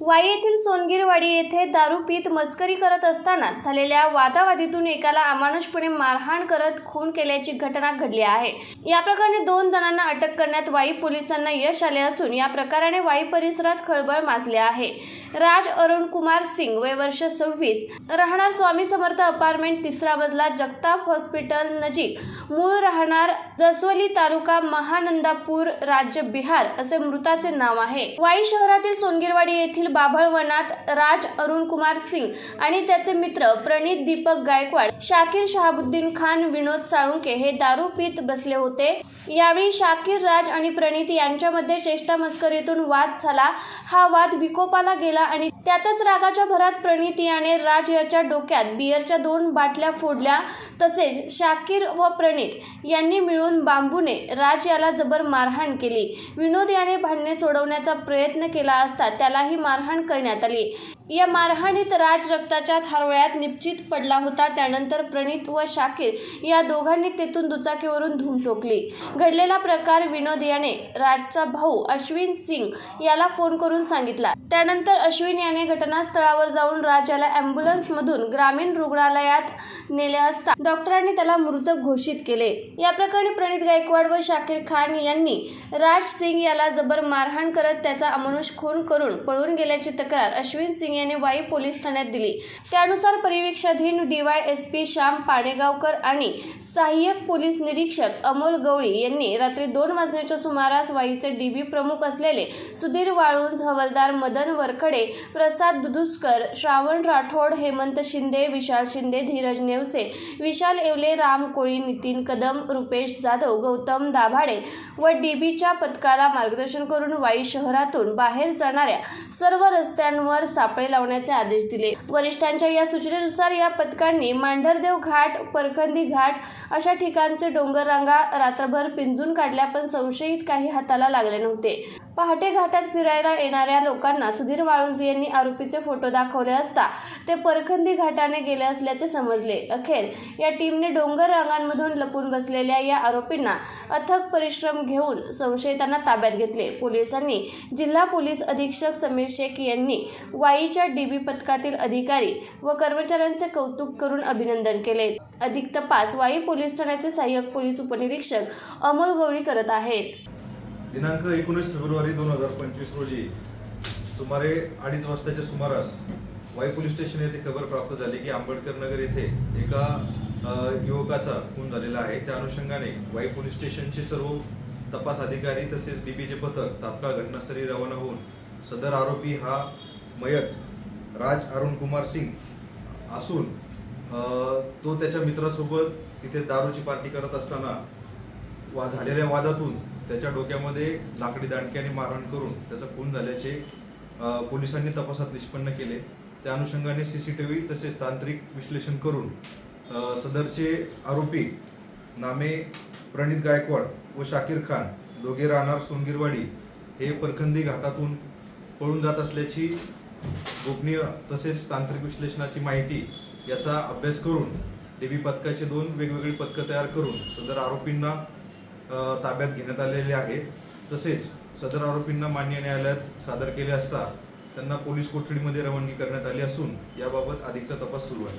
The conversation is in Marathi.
वाई येथील सोनगीरवाडी येथे दारू पीत मस्करी करत असताना झालेल्या वादावादीतून एकाला अमानुषपणे मारहाण करत खून केल्याची घटना घडली आहे. या प्रकरणी दोन जणांना अटक करण्यात वाई पोलिसांना यश आले असून या प्रकाराने वाई परिसरात खळबळ माजले आहे. राज अरुण कुमार सिंग वय वर्ष सव्वीस राहणार स्वामी समर्थ अपार्टमेंट तिसरा मजला जगताप हॉस्पिटल नजीक. मूळ राहणार जसवली तालुका महानंदापूर राज्य बिहार असे मृताचे नाव आहे. वाई शहरातील सोनगिरवाडी येथील बाभळवनात राज अरुण कुमार सिंग आणि त्याचे मित्र प्रणित दीपक गायकवाड शाकीर शहाबुद्दीन खान विनोद साळुंके हे दारू पीत बसले होते. यावेळी शाकीर राज आणि प्रणित यांच्यामध्ये चेष्टा मस्करीतून वाद झाला. हा वाद विकोपाला गेला आणि त्यातच रागाच्या भरात प्रणिती याने राज याच्या डोक्यात बियरच्या दोन बाटल्या फोडल्या. तसेच शाकीर व प्रणित यांनी मिळून बांबूने राज याला जबर मारहाण केली. विनोद याने भांडणे सोडवण्याचा प्रयत्न केला असता त्यालाही मारहाण करण्यात आली. या मारहाणीत राज रक्ताच्या थारोळ्यात निश्चित पडला होता. त्यानंतर प्रणित व शाकीर या दोघांनी तेथून दुचाकीवरून धूम ठोकली. घडलेला प्रकार विनोद याने राजचा भाऊ अश्विन सिंग याला फोन करून सांगितला. त्यानंतर अश्विन याने घटनास्थळावर जाऊन राजाला अँब्युलन्समधून ग्रामीण रुग्णालयात नेले असता डॉक्टरांनी त्याला मृत घोषित केले. या प्रकरणी प्रणित गायकवाड व शाकीर खान यांनी राज सिंग याला जबर मारहाण करत त्याचा अमानुष खून करून पळून गेल्याची तक्रार अश्विन सिंग याने वाई पोलीस ठाण्यात दिली. त्यानुसार परिवीक्षाधीन D Y S P Shyam Padegaonkar आणि सहाय्यक पोलीस निरीक्षक अमोल गवळी यांनी रात्री दोन वाजण्याच्या सुमारास वाईचे डीबी प्रमुख असलेले सुधीर वाळुंज हवालदार मदन वरखडे प्रसाद दुधुस्कर श्रावण राठोड हेमंत शिंदे विशाल शिंदे धीरज नेवसे विशाल येवले राम कोळी नितीन कदम रुपेश जाधव गौतम दाभाडे व डीबीच्या पथकाला मार्गदर्शन करून वाई शहरातून बाहेर जाणाऱ्या सर्व रस्त्यांवर सापळे लावण्याचे आदेश दिले. वरिष्ठांच्या या सूचनेनुसार या पथकांनी मांढरदेव घाट परखंदी घाट अशा ठिकाणचे डोंगर रांगा रात्रभर पिंजून काढल्या पण संशयित काही हाताला लागले नव्हते. पहाटे घाटात फिरायला येणाऱ्या लोकांना सुधीर वाळुंज यांनी आरोपीचे फोटो दाखवले असता ते परखंदी घाटाने गेले असल्याचे समजले. अखेर या टीमने डोंगर रांगांमधून लपून बसलेल्या या आरोपींना अथक परिश्रम घेऊन संशयितांना ताब्यात घेतले. पोलिसांनी जिल्हा पोलीस अधीक्षक समीर शेख यांनी वाईच्या डीबी पथकातील अधिकारी व कर्मचाऱ्यांचे कौतुक करून अभिनंदन केले. अधिक तपास वाई पोलीस ठाण्याचे सहाय्यक पोलीस उपनिरीक्षक अमोल गवळी करत आहेत. दिनांक एकोणीस फेब्रुवारी दोन हजार पंचवीस रोजी सुमारे अडीच वाजताच्या सुमारास वाई पोलीस स्टेशन येथे खबर प्राप्त झाली की आंबेडकर नगर येथे एका युवकाचा खून झालेला आहे. त्या अनुषंगाने वाई पोलीस स्टेशनचे सर्व तपास अधिकारी तसेच बीबीचे पथक तात्काळ घटनास्थळी रवाना होऊन सदर आरोपी हा मयत राज अरुण कुमार सिंग असून तो त्याच्या मित्रासोबत तिथे दारूची पार्टी करत असताना वा झालेल्या वादातून त्याच्या डोक्यामध्ये लाकडी दांडक्याने मारहाण करून त्याचा खून झाल्याचे पोलिसांनी तपासात निष्पन्न केले. त्या अनुषंगाने सी सी टी व्ही तसेच तांत्रिक विश्लेषण करून सदरचे आरोपी नामे प्रणित गायकवाड व शाकीर खान दोघे राहणार सोनगिरवाडी हे परखंदी घाटातून पळून जात असल्याची गोपनीय तसेच तांत्रिक विश्लेषणाची माहिती याचा अभ्यास करून डीबी पथकाचे दोन वेगवेगळी पथकं तयार करून सदर आरोपींना ताब्यात घेण्यात आलेले आहे. तसेच सदर आरोपींना मान्य न्यायालयात सादर केले असता त्यांना पोलीस कोठडीमध्ये रवानगी करण्यात आली असून याबाबत अधिकचा तपास सुरू आहे.